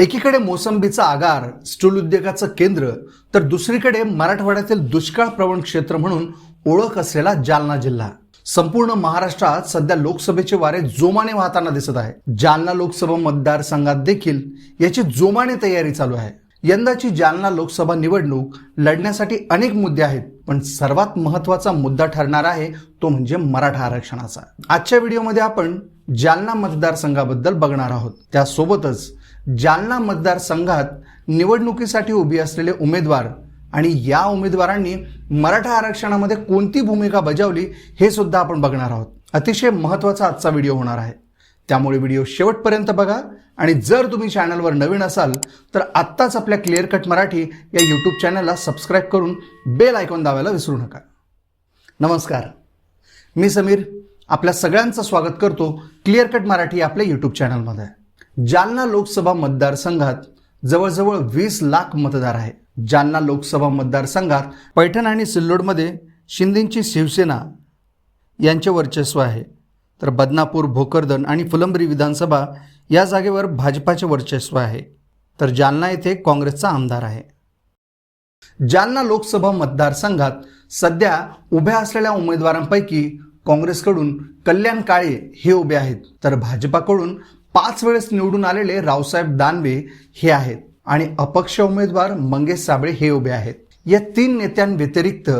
एकीकडे मोसंबीचा आगार स्टूल उद्योगाचं केंद्र तर दुसरीकडे मराठवाड्यातील दुष्काळ प्रवण क्षेत्र म्हणून ओळख असलेला जालना जिल्हा. संपूर्ण महाराष्ट्रात सध्या लोकसभेचे वारे जोमाने वाहताना दिसत आहे. जालना लोकसभा मतदारसंघात देखील याची जोमाने तयारी चालू आहे. यंदाची जालना लोकसभा निवडणूक लढण्यासाठी अनेक मुद्दे आहेत पण सर्वात महत्त्वाचा मुद्दा ठरणार आहे तो म्हणजे मराठा आरक्षणाचा. आजच्या व्हिडिओमध्ये आपण जालना मतदारसंघाबद्दल बघणार आहोत. त्यासोबतच जालना मतदारसंघात निवडणुकीसाठी उभी असलेले उमेदवार आणि या उमेदवारांनी मराठा आरक्षणामध्ये कोणती भूमिका बजावली हे सुद्धा आपण बघणार आहोत. अतिशय महत्त्वाचा आजचा व्हिडिओ होणार आहे. त्यामुळे व्हिडिओ शेवटपर्यंत बघा आणि जर तुम्ही चॅनलवर नवीन असाल तर आत्ताच आपल्या क्लिअर कट मराठी या यूट्यूब चॅनलला सबस्क्राईब करून बेल आयकॉन दाबायला विसरू नका. नमस्कार. मी समीर आपल्या सगळ्यांचं स्वागत करतो क्लिअर कट मराठी आपल्या यूट्यूब चॅनलमध्ये जालना लोकसभा मतदारसंघात जवळजवळ वीस लाख मतदार आहे. जालना लोकसभा मतदारसंघात पैठण आणि सिल्लोडमध्ये शिंदेची शिवसेना यांचे वर्चस्व आहे. तर बदनापूर भोकरदन आणि फुलंब्री विधानसभा या जागेवर भाजपाचे वर्चस्व आहे. तर जालना येथे काँग्रेसचा आमदार आहे. जालना लोकसभा मतदारसंघात सध्या उभ्या असलेल्या उमेदवारांपैकी काँग्रेसकडून कल्याण काळे हे उभे आहेत. तर भाजपाकडून पाच वेळेस निवडून आलेले रावसाहेब दानवे हे आहेत. आणि अपक्ष उमेदवार मंगेश साबळे हे उभे आहेत. या तीन नेत्यांव्यतिरिक्त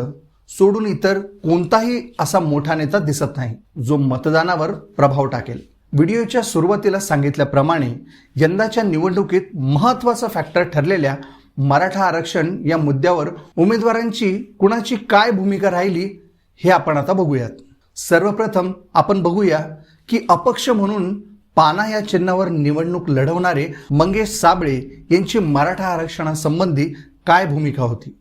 सोडून इतर कोणताही असा मोठा नेता दिसत नाही जो मतदानावर प्रभाव टाकेल. व्हिडिओच्या सुरुवातीला सांगितल्याप्रमाणे यंदाच्या निवडणुकीत महत्त्वाचा फॅक्टर ठरलेल्या मराठा आरक्षण या मुद्द्यावर उमेदवारांची कुणाची काय भूमिका राहिली हे आपण आता बघूयात. सर्वप्रथम आपण बघूया की अपक्ष म्हणून पाना या चिन्हावर निवडणूक लढवणारे मंगेश साबळे यांची मराठा आरक्षणासंबंधी काय भूमिका होती?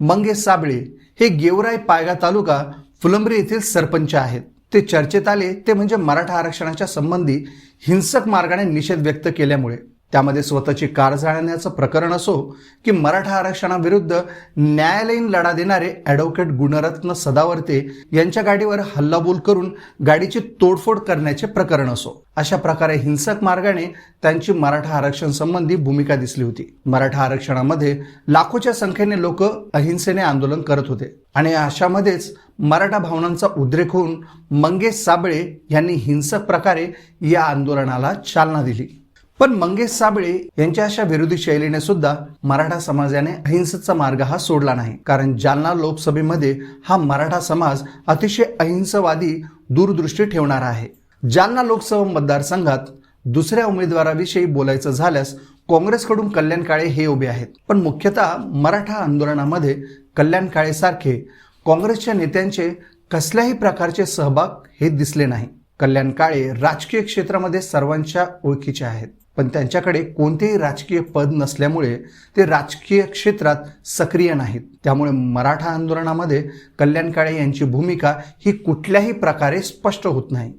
मंगेश साबळे हे गेवराई पायगा तालुका फुलंब्री येथील सरपंच आहेत. ते चर्चेत आले ते म्हणजे मराठा आरक्षणाच्या संबंधी हिंसक मार्गाने निषेध व्यक्त केल्यामुळे. त्यामध्ये स्वतःची कार जाळण्याचं प्रकरण असो की मराठा आरक्षणाविरुद्ध न्यायालयीन लढा देणारे ॲडव्होकेट गुणरत्न सदावर्ते यांच्या गाडीवर हल्लाबोल करून गाडीची तोडफोड करण्याचे प्रकरण असो. अशा प्रकारे हिंसक मार्गाने त्यांची मराठा आरक्षण संबंधी भूमिका दिसली होती. मराठा आरक्षणामध्ये लाखोच्या संख्येने लोक अहिंसेने आंदोलन करत होते. आणि अशामध्येच मराठा भावनांचा उद्रेक होऊन मंगेश साबळे यांनी हिंसक प्रकारे या आंदोलनाला चालना दिली. पण मंगेश साबळे यांच्या अशा विरोधी शैलीने सुद्धा मराठा समाजाने अहिंसेचा मार्ग हा सोडला नाही. कारण जालना लोकसभेमध्ये हा मराठा समाज अतिशय अहिंसवादी दूरदृष्टी ठेवणारा आहे. जालना लोकसभा मतदारसंघात दुसऱ्या उमेदवाराविषयी बोलायचं झाल्यास काँग्रेसकडून कल्याण काळे हे उभे आहेत. पण मुख्यतः मराठा आंदोलनामध्ये कल्याण काळेसारखे काँग्रेसच्या नेत्यांचे कसल्याही प्रकारचे सहभाग हे दिसले नाही. कल्याण काळे राजकीय क्षेत्रामध्ये सर्वांच्या ओळखीचे आहेत. पण त्यांच्याकडे कोणतेही राजकीय पद नसल्यामुळे ते राजकीय क्षेत्रात सक्रिय नाहीत. त्यामुळे मराठा आंदोलनामध्ये कल्याण काळे यांची भूमिका ही कुठल्याही प्रकारे स्पष्ट होत नाही.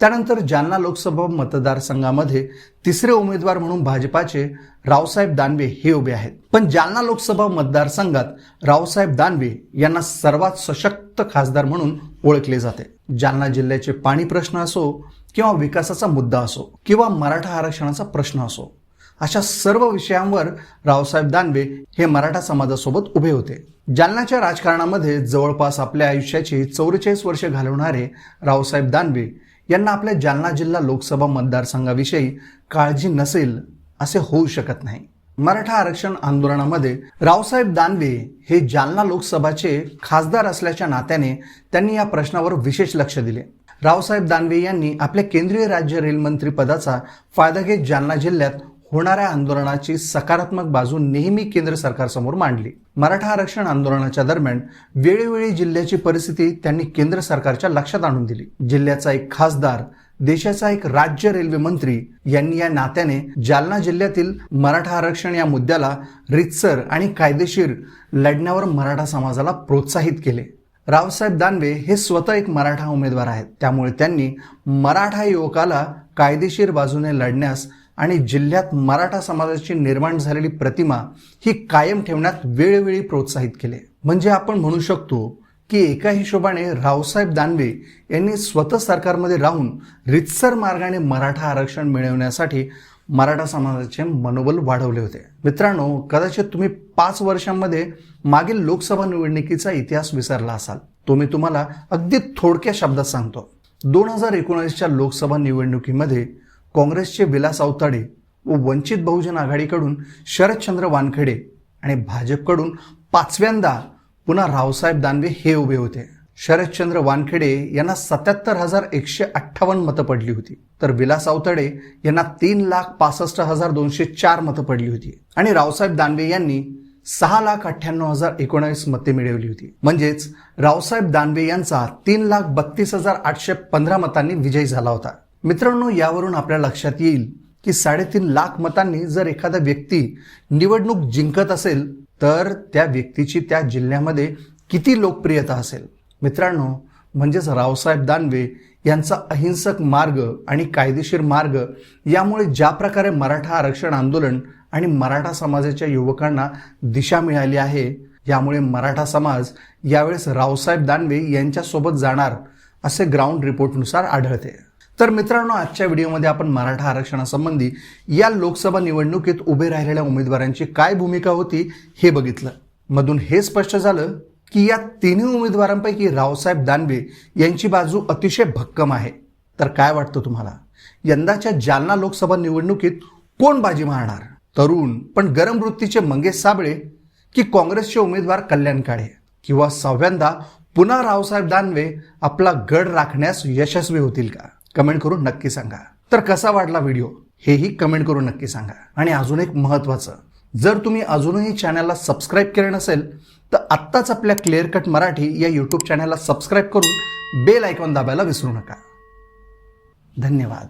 त्यानंतर जालना लोकसभा मतदारसंघामध्ये तिसरे उमेदवार म्हणून भाजपाचे रावसाहेब दानवे हे उभे आहेत. पण जालना लोकसभा मतदारसंघात रावसाहेब दानवे यांना सर्वात सशक्त खासदार म्हणून ओळखले जाते. जालना जिल्ह्याचे पाणी प्रश्न असो किंवा विकासाचा मुद्दा असो किंवा मराठा आरक्षणाचा प्रश्न असो अशा सर्व विषयांवर रावसाहेब दानवे हे मराठा समाजासोबत उभे होते. जालनाच्या राजकारणामध्ये जवळपास आपल्या आयुष्याची चौवेचाळीस वर्षे घालवणारे रावसाहेब दानवे यांना आपल्या जालना जिल्हा लोकसभा मतदारसंघाविषयी काळजी नसेल असे होऊ शकत नाही. मराठा आरक्षण आंदोलनामध्ये रावसाहेब दानवे हे जालना लोकसभाचे खासदार असल्याच्या नात्याने त्यांनी या प्रश्नावर विशेष लक्ष दिले. रावसाहेब दानवे यांनी आपल्या केंद्रीय राज्य रेल्वेमंत्री पदाचा फायदा घेत जालना जिल्ह्यात होणाऱ्या आंदोलनाची सकारात्मक बाजू नेहमी केंद्र सरकारसमोर मांडली. मराठा आरक्षण आंदोलनाच्या दरम्यान वेळोवेळी जिल्ह्याची परिस्थिती त्यांनी केंद्र सरकारच्या लक्षात आणून दिली. जिल्ह्याचा एक खासदार देशाचा एक राज्य रेल्वे मंत्री यांनी या नात्याने जालना जिल्ह्यातील मराठा आरक्षण या मुद्द्याला रितसर आणि कायदेशीर लढण्यावर मराठा समाजाला प्रोत्साहित केले. रावसाहेब दानवे हे स्वतः एक मराठा उमेदवार आहेत. त्यामुळे त्यांनी मराठा युवकाला कायदेशीर बाजूने लढण्यास आणि जिल्ह्यात मराठा समाजाची निर्माण झालेली प्रतिमा ही कायम ठेवण्यात वेळोवेळी प्रोत्साहित केले. म्हणजे आपण म्हणू शकतो की एका हिशोबाने रावसाहेब दानवे यांनी स्वतः सरकारमध्ये राहून रितसर मार्गाने मराठा आरक्षण मिळवण्यासाठी मराठा समाजाचे मनोबल वाढवले होते. मित्रांनो कदाचित तुम्ही पाच वर्षांमध्ये मागील लोकसभा निवडणुकीचा इतिहास विसरला असाल. तो मी तुम्हाला अगदी थोडक्या शब्दात सांगतो. दोन हजार एकोणीसच्या लोकसभा निवडणुकीमध्ये काँग्रेसचे विलास अवताडे व वंचित बहुजन आघाडीकडून शरदचंद्र वानखेडे आणि भाजपकडून पाचव्यांदा पुन्हा रावसाहेब दानवे हे उभे होते. शरदचंद्र वानखेडे यांना सत्याहत्तर हजार एकशे अठ्ठावन्न मतं पडली होती. तर विलास अवतडे यांना तीन लाख पासष्ट हजार दोनशे चार मतं पडली होती. आणि रावसाहेब दानवे यांनी सहा लाख अठ्ठ्याण्णव हजार एकोणावीस मते मिळवली होती. म्हणजेच रावसाहेब दानवे यांचा तीन लाख बत्तीस हजार आठशे पंधरा मतांनी विजय झाला होता. मित्रांनो यावरून आपल्या लक्षात येईल की साडेतीन लाख मतांनी जर एखादा व्यक्ती निवडणूक जिंकत असेल तर त्या व्यक्तीची त्या जिल्ह्यामध्ये किती लोकप्रियता असेल? मित्रांनो म्हणजेच रावसाहेब दानवे यांचा अहिंसक मार्ग आणि कायदेशीर मार्ग यामुळे ज्या प्रकारे मराठा आरक्षण आंदोलन आणि मराठा समाजाच्या युवकांना दिशा मिळाली आहे यामुळे मराठा समाज यावेळेस रावसाहेब दानवे यांच्यासोबत जाणार असे ग्राउंड रिपोर्टनुसार आढळते. तर मित्रांनो आजच्या व्हिडिओमध्ये आपण मराठा आरक्षणासंबंधी या लोकसभा निवडणुकीत उभे राहिलेल्या उमेदवारांची काय भूमिका होती हे बघितलं. मधून हे स्पष्ट झालं की या तिन्ही उमेदवारांपैकी रावसाहेब दानवे यांची बाजू अतिशय भक्कम आहे. तर काय वाटतं तुम्हाला? यंदाच्या जालना लोकसभा निवडणुकीत कोण बाजी मारणार? तरुण पण गरम वृत्तीचे मंगेश साबळे की काँग्रेसचे उमेदवार कल्याण काळे? किंवा सहाव्यांदा पुन्हा रावसाहेब दानवे आपला गड राखण्यास यशस्वी होतील का? कमेंट करून नक्की सांगा. तर कसा वाटला व्हिडिओ? हेही कमेंट करून नक्की सांगा. आणि अजून एक महत्त्वाचं जर तुम्ही अजूनही चॅनलला सबस्क्राईब केलं नसेल तर आत्ताच आपल्या क्लिअर कट मराठी या यूट्यूब चॅनलला सबस्क्राईब करून बेल आयकॉन दाबायला विसरू नका. धन्यवाद.